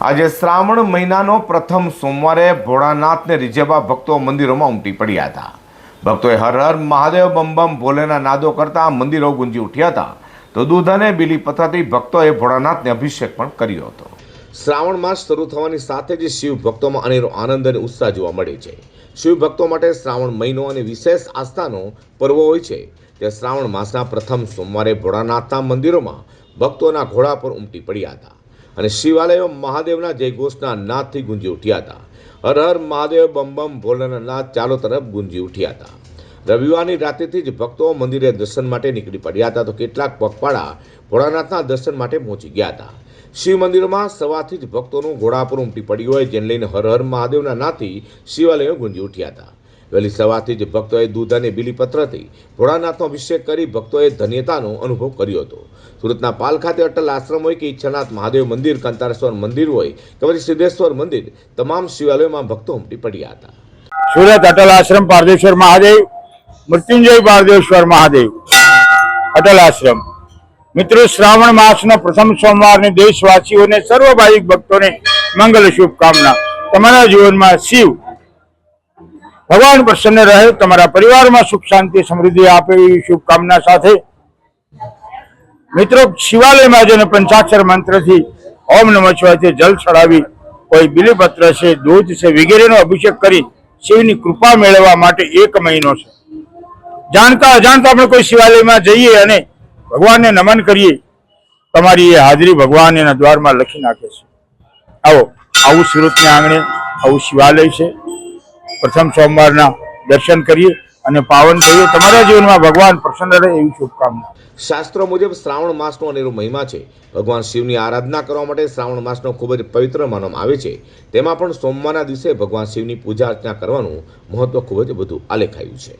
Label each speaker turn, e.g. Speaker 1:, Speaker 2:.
Speaker 1: આજે શ્રાવણ મહિનાનો પ્રથમ સોમવારે ભોળાનાથને રીઝવવા ભક્તો મંદિરોમાં ઉમટી પડ્યા હતા. ભક્તોએ હર હર મહાદેવ બમ બમ ભોલેના નાદો કરતા મંદિરો ગુંજી ઉઠ્યા હતા. તો દૂધ અને બીલીપત્રથી ભક્તોએ ભોળાનાથને અભિષેક પણ કર્યો હતો. શ્રાવણ માસ શરૂ થવાની સાથે જ શિવ ભક્તોમાં અનેરો આનંદ અને ઉત્સાહ જોવા મળે છે. શિવ ભક્તો માટે શ્રાવણ મહિનો અને વિશેષ આસ્થાનો પર્વ હોય છે. તે શ્રાવણ માસના પ્રથમ સોમવારે ભોળાનાથના મંદિરોમાં ભક્તોના ઘોડા પર ઉમટી પડ્યા હતા. અને શિવાલયો મહાદેવના જયઘોષના નાદથી ગુંજી ઉઠ્યા હતા. હર હર મહાદેવ, બમ બમ ભોલાના નાદ ચારો તરફ ગુંજી ઉઠ્યા હતા. રવિવારની રાત્રિથી જ ભક્તો મંદિરે દર્શન માટે નીકળી પડ્યા હતા તો કેટલાક પગપાળા ભોળાનાથના દર્શન માટે પહોંચી ગયા હતા. શિવ મંદિરમાં સવારથી જ ભક્તોનું ઘોડાપુર ઉમટી પડ્યું હોય, જેને લઈને હર હર મહાદેવના નાથી શિવાલયો ગુંજી ઉઠ્યા હતા. વહેલી સવારથી જ ભક્તોએ દૂધ અને બીલીપત્રથી ભોળાનાથનો અભિષેક કરી ભક્તોએ ધન્યતાનો અનુભવ કર્યો હતો. સુરતના પાલ ખાતે અટલ આશ્રમ હોય કે ઈચ્છાનાથ મહાદેવ મંદિર, કંતારેશ્વર મંદિર હોય કે પછી સિદ્ધેશ્વર મંદિર, તમામ શિવાલયોમાં ભક્તો ઉમટી પડ્યા હતા.
Speaker 2: સુરત અટલ આશ્રમ, પારદેશ્વર મહાદેવ, મૃત્યુંજય પારદેશ્વર મહાદેવ, અટલ આશ્રમ. મિત્રો, શ્રાવણ માસનો પ્રથમ સોમવારને દેશવાસીઓને સર્વ ભાવિક ભક્તોને મંગલ શુભકામના. તમારા જીવનમાં શિવ ભગવાન પ્રસન્ન રહે, તમારા પરિવારમાં સુખ, શાંતિ, સમૃદ્ધિ આપે એવી શુભકામના સાથે. મિત્રો, શિવાલયમાં જઈને પંચાક્ષર મંત્રથી ઓમ નમઃ શિવાયથી જલ ચડાવી કોઈ બિલીપત્ર છે, દૂધ છે, વગેરેનો અભિષેક કરી શિવની કૃપા મેળવવા માટે એક મહિનો છે. જાણતા અજાણતા આપણે કોઈ શિવાલયમાં જઈએ અને ભગવાનને નમન કરીએ, તમારી એ હાજરી ભગવાન એના દ્વારમાં લખી નાખે છે. આવો, આવું સુરતના આંગણે આવું શિવાલય છે. પ્રથમ સોમવારના દર્શન કરીએ અને પાવન થઈએ તમારા જીવનમાં ભગવાન પ્રસન્ન રહે એવી શુભકામના.
Speaker 1: શાસ્ત્રો મુજબ શ્રાવણ માસનો અનેરો મહિમા છે. ભગવાન શિવની આરાધના કરવા માટે શ્રાવણ માસનો ખૂબ જ પવિત્ર માનવામાં આવે છે. તેમાં પણ સોમવારના દિવસે ભગવાન શિવની પૂજા અર્ચના કરવાનું મહત્વ ખૂબ જ વધુ આલેખાયું છે.